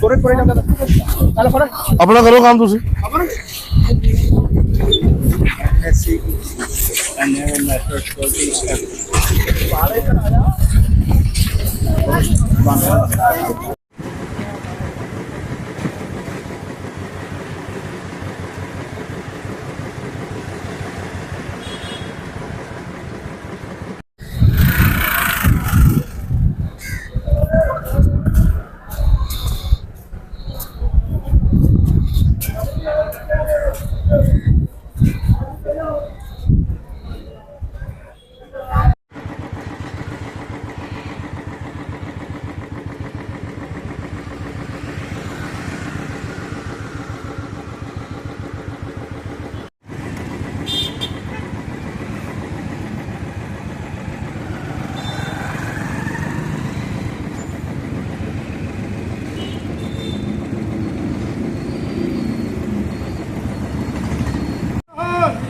ਕੋਰੇ ਕੋਰੇ ਜਾਂਦਾ ਚੱਲ ਫੜ। ਆਪਣਾ ਕਰੋ ਕੰਮ ਤੁਸੀਂ। ਐਸੀ ਕੋਲ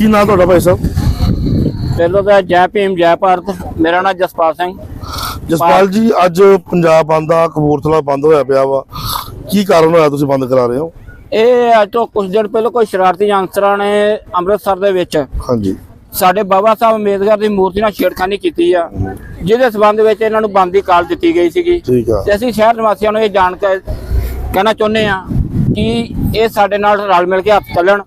ਕੀ ਨਾਂ ਤੁਹਾਡਾ ਭਾਈ ਸਾਹਿਬ? ਪਹਿਲਾਂ ਤਾਂ ਜੈ ਭੀਮ ਜੈ ਭਾਰਤ। ਮੇਰਾ ਨਾਮ ਜਸਪਾਲ ਸਿੰਘ। ਜਸਪਾਲ ਜੀ ਅੱਜ ਪੰਜਾਬ ਬੰਦ ਦਾ ਕਪੂਰਥਲਾ ਬੰਦ ਹੋਇਆ ਪਿਆ ਵਾ। ਕੀ ਕਾਰਨ ਹੋਇਆ ਤੁਸੀਂ ਬੰਦ ਕਰਾ ਰਹੇ ਹੋ? ਇਹ ਅੱਜ ਤੋਂ ਕੁਝ ਦਿਨ ਪਹਿਲਾਂ ਕੋਈ ਸ਼ਰਾਰਤੀ ਅਨਸਰਾਂ ਨੇ ਅੰਮ੍ਰਿਤਸਰ ਦੇ ਵਿੱਚ ਹਾਂਜੀ। ਸਾਡੇ ਬਾਬਾ ਸਾਹਿਬ ਅੰਬੇਦਕਰ ਦੀ ਮੂਰਤੀ ਨਾਲ ਛੇੜਖਾਨੀ ਕੀਤੀ ਆ। ਜਿਹਦੇ ਸਬੰਧ ਵਿੱਚ ਇਹਨਾਂ ਨੂੰ ਬੰਦ ਦੀ ਕਾਲ ਦਿੱਤੀ ਗਈ ਸੀਗੀ। ਠੀਕ ਆ। ਤੇ ਅਸੀਂ ਸ਼ਹਿਰ ਨਿਵਾਸੀਆਂ ਨੂੰ ਇਹ ਜਾਣ ਕੇ ਕਹਿਣਾ ਚਾਹੁੰਦੇ ਆ ਕਿ ਇਹ ਸਾਡੇ ਨਾਲ ਰਲ ਮਿਲ ਕੇ ਹੱਥ ਚੱਲਣ।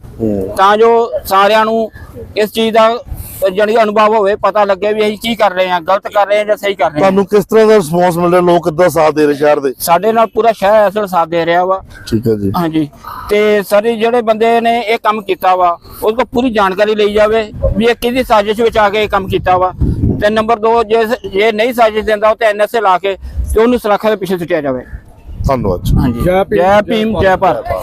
ਤਾਂ ਜੋ ਸਾਰਿਆਂ ਨੂੰ ਇਸ ਚੀਜ਼ ਦਾ ਜਾਣੀ ਅਨੁਭਵ ਹੋਵੇ ਪਤਾ ਲੱਗੇ ਵੀ ਅਸੀਂ ਕੀ ਕਰ ਰਹੇ ਹਾਂ ਗਲਤ ਕਰ ਰਹੇ ਹਾਂ ਜਾਂ ਸਹੀ ਕਰ ਰਹੇ ਹਾਂ। ਤੁਹਾਨੂੰ ਕਿਸ ਤਰ੍ਹਾਂ ਦਾ ਰਿਸਪੌਂਸ ਮਿਲ ਰਿਹਾ ਲੋਕ ਕਿੱਦਾਂ ਸਾਥ ਦੇ ਰਹੇ ਸ਼ਹਿਰ ਦੇ? ਸਾਡੇ ਨਾਲ ਪੂਰਾ ਸ਼ਹਿਰ ਇਸ ਵੇਲੇ ਸਾਥ ਦੇ ਰਿਹਾ ਵਾ। ਠੀਕ ਹੈ ਜੀ। ਹਾਂਜੀ। ਤੇ ਸਾਰੇ ਜਿਹੜੇ ਬੰਦੇ ਨੇ ਇਹ ਕੰਮ ਕੀਤਾ ਵਾ ਉਸ ਕੋ ਪੂਰੀ ਜਾਣਕਾਰੀ ਲਈ ਜਾਵੇ ਵੀ ਇਹ ਕਿਹਦੀ ਸਾਜ਼ਿਸ਼ ਵਿੱਚ ਆ ਕੇ ਇਹ ਕੰਮ ਕੀਤਾ ਵਾ। ਤੇ ਨੰਬਰ 2 ਜੇ ਜੇ ਨਹੀਂ ਸਾਜ਼ਿਸ਼ ਦਿੰਦਾ ਉਹ ਤੇ ਐਨਐਸਏ ਲਾ ਕੇ ਤੇ ਉਹਨੂੰ ਸੁਰੱਖਿਆ ਦੇ ਪਿੱਛੇ ਸੁੱਟਿਆ ਜਾਵੇ। ਧੰਨਵਾਦ ਜੀ। ਹਾਂਜੀ। ਜੈ ਭੀਮ, ਜੈ ਜੈ ਭੀਮ ਜੈ ਭਾਰਤ।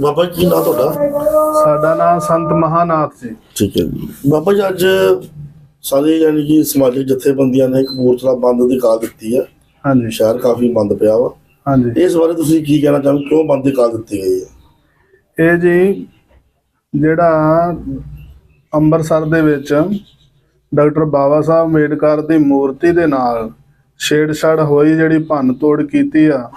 ਬਾਬਾ ਜੀ ਕੀ ਨਾਂ ਤੁਹਾਡਾ? ਸਾਡਾ ਨਾਮ ਸੰਤ ਮਹਾਨਾਥ ਜੀ। ਠੀਕ ਹੈ ਜੀ। ਬਾਬਾ ਜੀ ਅੱਜ ਸਾਰੇ ਯਾਨੀ ਕਿ ਸਮਾਜਿਕ ਜਥੇਬੰਦੀਆਂ ਨੇ ਕਪੂਰਥਲਾ ਬੰਦ ਦੀ ਕਾਲ ਦਿੱਤੀ ਹੈ। ਹਾਂਜੀ। ਸ਼ਹਿਰ ਕਾਫੀ ਬੰਦ ਪਿਆ ਵਾ। ਹਾਂਜੀ। ਇਸ ਬਾਰੇ ਤੁਸੀਂ ਕੀ ਕਹਿਣਾ ਚਾਹੁੰਦੇ ਕਿਉਂ ਬੰਦ ਕਾਲ ਦਿੱਤੀ ਗਈ ਹੈ ਇਹ ਜੀ ਜਿਹੜਾ ਅੰਮ੍ਰਿਤਸਰ ਦੇ ਵਿੱਚ ਡਾਕਟਰ ਬਾਬਾ ਸਾਹਿਬ ਅੰਬੇਡਕਰ ਦੀ ਮੂਰਤੀ ਦੇ ਨਾਲ ਛੇੜਛਾੜ ਹੋਈ ਜਿਹੜੀ ਭੰਨ ਤੋੜ ਕੀਤੀ ਆ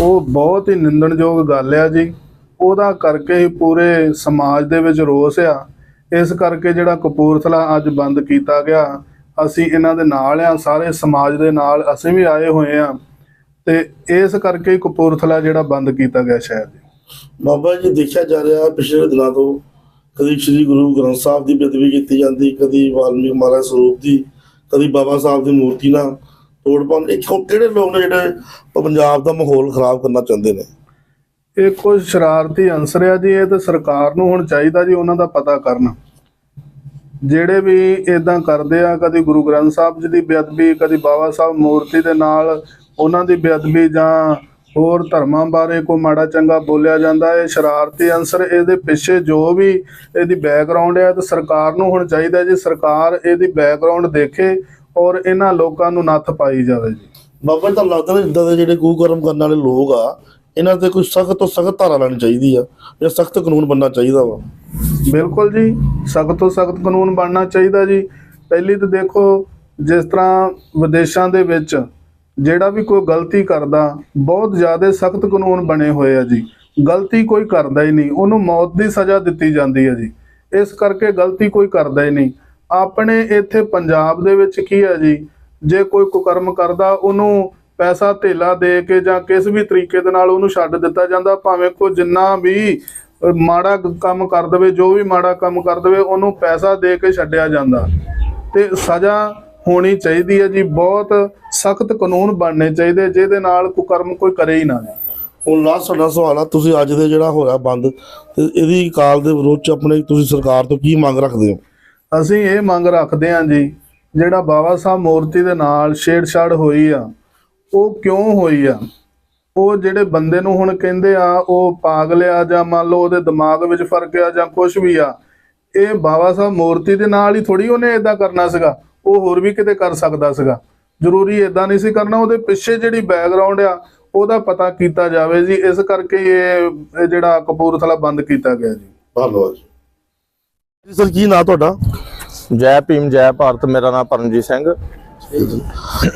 ਉਹ ਬਹੁਤ ਹੀ ਨਿੰਦਣਯੋਗ ਗੱਲ ਆ ਜੀ। ਉਹਦਾ ਕਰਕੇ ਹੀ ਪੂਰੇ ਸਮਾਜ ਦੇ ਵਿੱਚ ਰੋਸ ਆ। ਇਸ ਕਰਕੇ ਜਿਹੜਾ ਕਪੂਰਥਲਾ ਅੱਜ ਬੰਦ ਕੀਤਾ ਗਿਆ। ਅਸੀਂ ਇਹਨਾਂ ਦੇ ਨਾਲ ਆ ਸਾਰੇ ਸਮਾਜ ਦੇ ਨਾਲ ਅਸੀਂ ਵੀ ਆਏ ਹੋਏ ਆ। ਤੇ ਇਸ ਕਰਕੇ ਕਪੂਰਥਲਾ ਜਿਹੜਾ ਬੰਦ ਕੀਤਾ ਗਿਆ ਸ਼ਹਿਰ ਦੇ। ਬਾਬਾ ਜੀ ਦੇਖਿਆ ਜਾ ਰਿਹਾ ਪਿਛਲੇ ਦਿਨਾਂ ਤੋਂ ਕਦੀ ਸ੍ਰੀ ਗੁਰੂ ਗ੍ਰੰਥ ਸਾਹਿਬ ਦੀ ਬੇਦਬੀ ਕੀਤੀ ਜਾਂਦੀ ਕਦੀ ਵਾਲਮੀਕ ਮਹਾਰਾਜ ਸਰੂਪ ਦੀ ਕਦੀ ਬਾਬਾ ਸਾਹਿਬ ਦੀ ਮੂਰਤੀ ਨਾਲ ਤੋੜ ਪਾਉਣ ਇਹ ਕਿਹੜੇ ਲੋਕ ਨੇ ਜਿਹੜੇ ਪੰਜਾਬ ਦਾ ਮਾਹੌਲ ਖਰਾਬ ਕਰਨਾ ਚਾਹੁੰਦੇ ਨੇ? ਇਹ ਕੁਝ ਸ਼ਰਾਰਤੀ ਅੰਸਰ ਆ ਜੀ ਇਹ ਤਾਂ ਸਰਕਾਰ ਨੂੰ ਹੁਣ ਚਾਹੀਦਾ ਜੀ ਉਹਨਾਂ ਦਾ ਪਤਾ ਕਰਨ। ਜਿਹੜੇ ਵੀ ਇਦਾਂ ਕਰਦੇ ਆ, ਕਦੀ ਗੁਰੂ ਗ੍ਰੰਥ ਸਾਹਿਬ ਜੀ ਦੀ ਬੇਅਦਬੀ, ਕਦੀ ਬਾਬਾ ਸਾਹਿਬ ਮੂਰਤੀ ਦੇ ਨਾਲ ਉਹਨਾਂ ਦੀ ਬੇਅਦਬੀ ਜਾਂ ਹੋਰ ਧਰਮਾਂ ਬਾਰੇ ਕੋਈ ਮਾੜਾ ਚੰਗਾ ਬੋਲਿਆ ਜਾਂਦਾ ਹੈ ਸ਼ਰਾਰਤੀ ਅੰਸਰ ਇਹਦੇ ਪਿੱਛੇ ਜੋ ਵੀ ਇਹਦੀ ਬੈਕਗ੍ਰਾਉਂਡ ਹੈ ਤਾਂ ਸਰਕਾਰ ਨੂੰ ਹੁਣ ਚਾਹੀਦਾ ਜੀ, ਸਰਕਾਰ ਇਹਦੀ ਬੈਕਗ੍ਰਾਉਂਡ ਦੇਖੇ ਔਰ ਇਹਨਾਂ ਲੋਕਾਂ ਨੂੰ ਨੱਥ ਪਾਈ ਜਾਵੇ ਜੀ। ਬਾਬਾ ਜੀ ਤਾਂ ਲੱਗਦਾ ਨਹੀਂ ਇਦਾਂ ਦੇ ਜਿਹੜੇ ਕੂਕਰਮ ਕਰਨ ਵਾਲੇ ਲੋਕ ਆ ਇਹਨਾਂ ਤੇ ਕੋਈ ਸਖਤ ਤੋਂ ਸਖਤ ਧਾਰਾ ਲੈਣੀ ਚਾਹੀਦੀ ਆ ਜਾਂ ਸਖਤ ਕਾਨੂੰਨ ਬਣਨਾ ਚਾਹੀਦਾ ਵਾ। ਬਿਲਕੁਲ ਜੀ, ਸਖਤ ਤੋਂ ਸਖਤ ਕਾਨੂੰਨ ਬਣਨਾ ਚਾਹੀਦਾ ਜੀ। ਪਹਿਲੀ ਤਾਂ ਦੇਖੋ, ਜਿਸ ਤਰ੍ਹਾਂ ਵਿਦੇਸ਼ਾਂ ਦੇ ਵਿੱਚ ਜਿਹੜਾ ਵੀ ਕੋਈ ਗਲਤੀ ਕਰਦਾ, ਬਹੁਤ ਜ਼ਿਆਦਾ ਸਖਤ ਕਾਨੂੰਨ ਬਣੇ ਹੋਏ ਆ ਜੀ। ਗਲਤੀ ਕੋਈ ਕਰਦਾ ਹੀ ਨਹੀਂ, ਉਹਨੂੰ ਮੌਤ ਦੀ ਸਜ਼ਾ ਦਿੱਤੀ ਜਾਂਦੀ ਹੈ ਜੀ। ਇਸ ਕਰਕੇ ਗਲਤੀ ਕੋਈ ਕਰਦਾ ਹੀ ਨਹੀਂ। ਆਪਣੇ ਇੱਥੇ ਪੰਜਾਬ ਦੇ ਵਿੱਚ ਕੀ ਹੈ ਜੀ, ਜੇ ਕੋਈ ਕੁਕਰਮ ਕਰਦਾ, ਉਹਨੂੰ ਪੈਸਾ ਧੇਲਾ ਦੇ ਕੇ ਜਾਂ ਕਿਸ ਵੀ ਤਰੀਕੇ ਦੇ ਨਾਲ ਉਹਨੂੰ ਛੱਡ ਦਿੱਤਾ ਜਾਂਦਾ ਭਾਵੇਂ ਕੋਈ ਜਿੰਨਾ ਵੀ ਮਾੜਾ ਕ- ਕੰਮ ਕਰ ਦੇਵੇ ਜੋ ਵੀ ਮਾੜਾ ਕੰਮ ਕਰ ਦੇਵੇ ਉਹਨੂੰ ਪੈਸਾ ਦੇ ਕੇ ਛੱਡਿਆ ਜਾਂਦਾ। ਤੇ ਸਜ਼ਾ ਹੋਣੀ ਚਾਹੀਦੀ ਹੈ ਜੀ ਬਹੁਤ ਸਖਤ ਕਾਨੂੰਨ ਬਣਨੇ ਚਾਹੀਦੇ ਜਿਹਦੇ ਨਾਲ ਕੁਕਰਮ ਕੋਈ ਕਰੇ ਹੀ ਨਾ। ਹੁਣ ਲਾਸਟ ਸਾਡਾ ਸਵਾਲ ਆ ਤੁਸੀਂ ਅੱਜ ਦੇ ਜਿਹੜਾ ਹੋਇਆ ਬੰਦ ਤੇ ਇਹਦੀ ਕਾਲ ਦੇ ਵਿਰੋਧ ਚ ਆਪਣੇ ਤੁਸੀਂ ਸਰਕਾਰ ਤੋਂ ਕੀ ਮੰਗ ਰੱਖਦੇ ਹੋ? ਅਸੀਂ ਇਹ ਮੰਗ ਰੱਖਦੇ ਹਾਂ ਜੀ ਜਿਹੜਾ ਬਾਬਾ ਸਾਹਿਬ ਮੂਰਤੀ ਦੇ ਨਾਲ ਛੇੜਛਾੜ ਹੋਈ ਆ ਉਹ ਕਿਉਂ ਹੋਈ ਆ? ਉਹ ਜਿਹੜੇ ਬੰਦੇ ਨੂੰ ਹੁਣ ਕਹਿੰਦੇ ਆ ਉਹ ਪਾਗਲ ਆ ਜਾਂ ਮੰਨ ਲਓ ਉਹਦੇ ਦਿਮਾਗ ਵਿੱਚ ਫ਼ਰਕ ਆ ਜਾਂ ਕੁਝ ਵੀ ਆ ਇਹ ਬਾਬਾ ਸਾਹਿਬ ਮੂਰਤੀ ਦੇ ਨਾਲ ਹੀ ਥੋੜੀ ਉਹਨੇ ਇਦਾਂ ਕਰਨਾ ਸੀਗਾ। ਉਹ ਹੋਰ ਵੀ ਕਿਤੇ ਕਰ ਸਕਦਾ ਸੀਗਾ। ਜ਼ਰੂਰੀ ਇਦਾਂ ਨਹੀਂ ਸੀ ਕਰਨਾ ਉਹਦੇ ਪਿੱਛੇ ਜਿਹੜੀ ਬੈਕਗ੍ਰਾਉਂਡ ਆ ਉਹਦਾ ਪਤਾ ਕੀਤਾ ਜਾਵੇ ਜੀ। ਇਸ ਕਰਕੇ ਇਹ ਜਿਹੜਾ ਕਪੂਰਥਲਾ ਬੰਦ ਕੀਤਾ ਗਿਆ ਜੀ। ਧੰਨਵਾਦ ਜੀ। ਸਰ ਕੀ ਨਾਂ ਤੁਹਾਡਾ? ਜੈ ਭੀਮ ਜੈ ਭਾਰਤ। ਮੇਰਾ ਨਾਮ ਪਰਮਜੀਤ ਸਿੰਘ।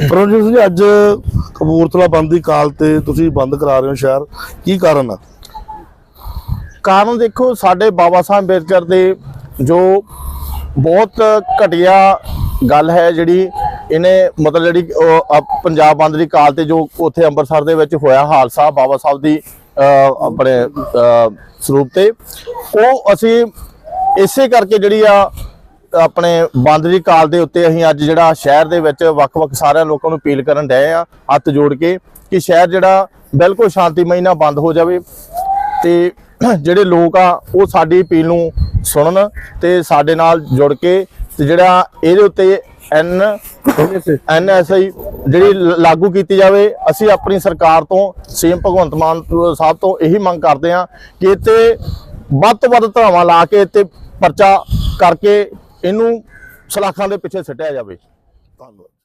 ਪਰਮਜੀਤ ਸਿੰਘ ਜੀ, ਅੱਜ ਕਪੂਰਥਲਾ ਬੰਦ ਦੀ ਕਾਲ ਤੇ ਤੁਸੀਂ ਬੰਦ ਕਰਾ ਰਹੇ ਹੋ ਸ਼ਹਿਰ। ਕੀ ਕਾਰਨ ਆ? ਕਾਰਨ ਦੇਖੋ, ਸਾਡੇ ਬਾਬਾ ਸਾਹਿਬ ਅੰਬੇਦਕਰ ਦੇ ਜੋ ਬਹੁਤ ਘਟੀਆ ਗੱਲ ਹੈ ਜਿਹੜੀ, ਇਹਨੇ ਮਤਲਬ ਜਿਹੜੀ ਪੰਜਾਬ ਬੰਦ ਦੀ ਕਾਲ ਤੇ ਜੋ ਉੱਥੇ ਅੰਮ੍ਰਿਤਸਰ ਦੇ ਵਿੱਚ ਹੋਇਆ ਹਾਦਸਾ ਬਾਬਾ ਸਾਹਿਬ ਦੀ ਆਪਣੇ ਸਰੂਪ ਤੇ, ਉਹ ਅਸੀਂ ਇਸੇ ਕਰਕੇ ਜਿਹੜੀ ਆ ਆਪਣੇ ਬੰਦ ਦੀ ਕਾਲ ਦੇ ਉੱਤੇ ਅਸੀਂ ਅੱਜ ਜਿਹੜਾ ਸ਼ਹਿਰ ਦੇ ਵਿੱਚ ਵੱਖ-ਵੱਖ ਸਾਰਿਆਂ ਲੋਕਾਂ ਨੂੰ ਅਪੀਲ ਕਰਨ ਡਏ ਆ ਹੱਥ ਜੋੜ ਕੇ ਕਿ ਸ਼ਹਿਰ ਜਿਹੜਾ ਬਿਲਕੁਲ ਸ਼ਾਂਤੀਮਈ ਨਾਲ ਬੰਦ ਹੋ ਜਾਵੇ ਤੇ ਜਿਹੜੇ ਲੋਕ ਆ, ਉਹ ਸਾਡੀ ਅਪੀਲ ਨੂੰ ਸੁਣਨ ਤੇ ਸਾਡੇ ਨਾਲ ਜੁੜ ਕੇ ਤੇ ਜਿਹੜਾ ਇਹਦੇ ਉੱਤੇ ਐਨ ਐਨਐਸਆਈ ਜਿਹੜੀ ਲ- ਲਾਗੂ ਕੀਤੀ ਜਾਵੇ, ਅਸੀਂ ਆਪਣੀ ਸਰਕਾਰ ਤੋਂ, ਸੀਐਮ ਭਗਵੰਤ ਮਾਨ ਸਾਹਿਬ ਤੋਂ ਇਹੀ ਮੰਗ ਕਰਦੇ ਹਾਂ ਕਿ ਇੱਥੇ ਵੱਧ ਤੋਂ ਵੱਧ ਧਰਾਵਾਂ ਲਾ ਕੇ ਤੇ ਪਰਚਾ ਕਰਕੇ ਇਹਨੂੰ ਸਲਾਖਾਂ ਦੇ ਪਿੱਛੇ ਸਿੱਟਿਆ ਜਾਵੇ। ਧੰਨਵਾਦ।